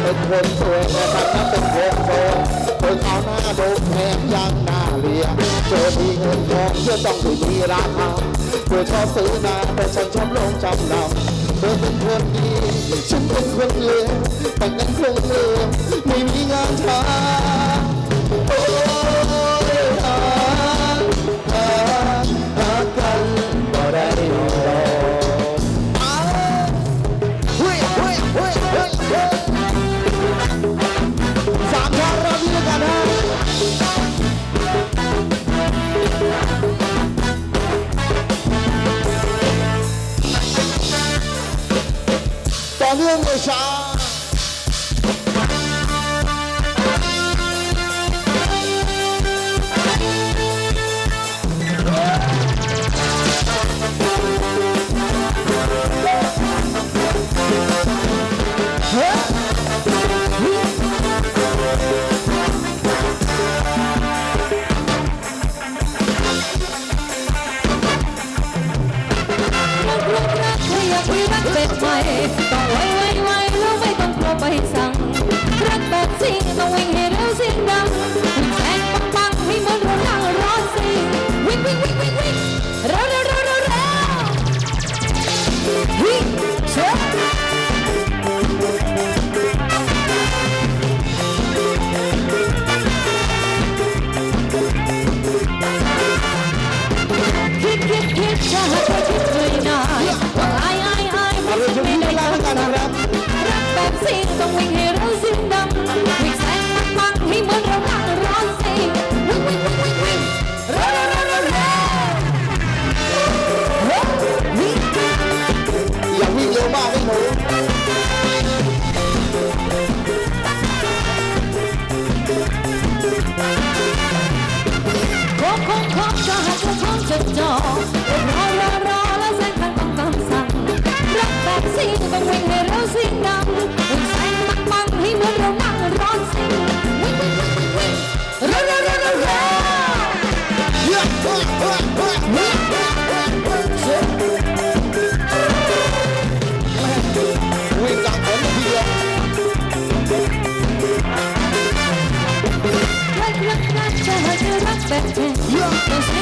เป็นคนสวยแต่ตอนนันเป็นวงโดนคนเอาหน้าโดนแพงยังหน้าเลียเจอมีเงินทองเพื่อต้องถึงทีราคาเพื่อชอบซื้อนาแต่ฉันชอบลงจำนำเธอเป็นคนดีฉันเป็นคนเลวแต่งงานคงเลวไม่มี锻炼个啥？we wait, wait, wait, wait, wait, wait, wait, wait, wait, wait, wait, wait, wait, wait, wait, wait, we eu vim lá na rap. Rap, rap, rock, rock, not rock, rock, rock,